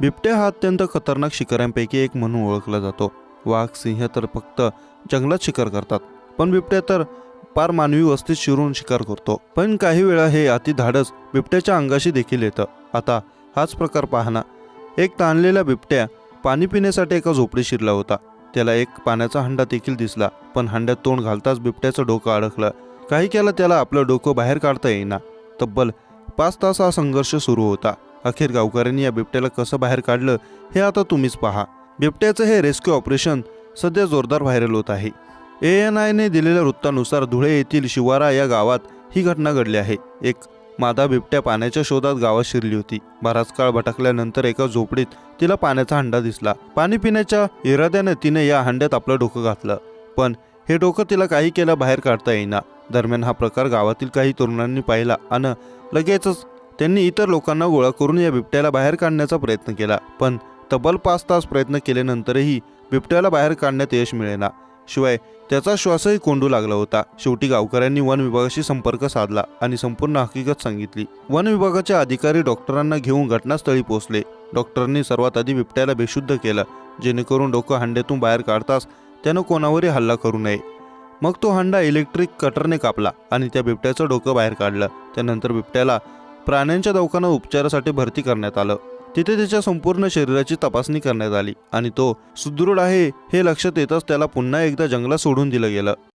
बिबट्या हा अत्यंत खतरनाक शिकाऱ्यांपैकी एक म्हणून ओळखला जातो. वाघ सिंह तर फक्त जंगलात शिकार करतात. पण बिबट्या तर पार मानवी वस्तीत शिरून शिकार करतो. पण काही वेळा हे अति धाडस बिबट्याच्या अंगाशी देखील येतं. आता हाच प्रकार पाहना. एक ताणलेला बिबट्या पाणी पिण्यासाठी एका झोपडी शिरला होता. त्याला एक पाण्याचा हंडा देखील दिसला. पण हंड्यात तोंड घालताच बिबट्याचं डोकं अडकलं. काही केलं त्याला आपलं डोकं बाहेर काढता येईना. तब्बल पाच तास हा संघर्ष सुरू होता. अखेर गावकऱ्यांनी या बिबट्याला कसं बाहेर काढलं हे आता तुम्हीच पहा. बिबट्याचं हे रेस्क्यू ऑपरेशन सध्या जोरदार व्हायरल होत आहे. ए एन आयने दिलेल्या वृत्तानुसार धुळे येथील शिवारा या गावात ही घटना घडली आहे. एक मादा बिबट्या पाण्याच्या शोधात गावात शिरली होती. बराच काळ भटकल्यानंतर एका झोपडीत तिला पाण्याचा हंडा दिसला. पाणी पिण्याच्या इराद्याने तिने या हंड्यात आपलं डोकं घातलं. पण हे डोकं तिला काही केलं बाहेर काढता येईना. दरम्यान हा प्रकार गावातील काही तरुणांनी पाहिला आणि लगेचच त्यांनी इतर लोकांना गोळा करून या बिबट्याला बाहेर काढण्याचा प्रयत्न केला पण तब्बल पाच तास प्रयत्न केल्यानंतरही बिबट्याला बाहेर काढण्यात यश मिळेना. शिवाय त्याचा श्वासही कोंडू लागला होता. शेवटी गावकऱ्यांनी वन विभागाशी संपर्क साधला आणि संपूर्ण हकीकत सांगितली. वन विभागाचे अधिकारी डॉक्टरांना घेऊन घटनास्थळी पोहोचले. डॉक्टरांनी सर्वात आधी बिबट्याला बेशुद्ध केलं जेणेकरून डोकं हंड्यातून बाहेर काढताच त्यानं कोणावरही हल्ला करू नये. मग तो हंडा इलेक्ट्रिक कटरने कापला आणि त्या बिबट्याचं डोकं बाहेर काढलं. त्यानंतर बिबट्याला प्राण्यांच्या दवाखान्यात उपचारासाठी भरती करण्यात आलं. तिथे त्याच्या संपूर्ण शरीराची तपासणी करण्यात आली आणि तो सुदृढ आहे हे लक्षात येताच त्याला पुन्हा एकदा जंगलात सोडून दिलं गेलं.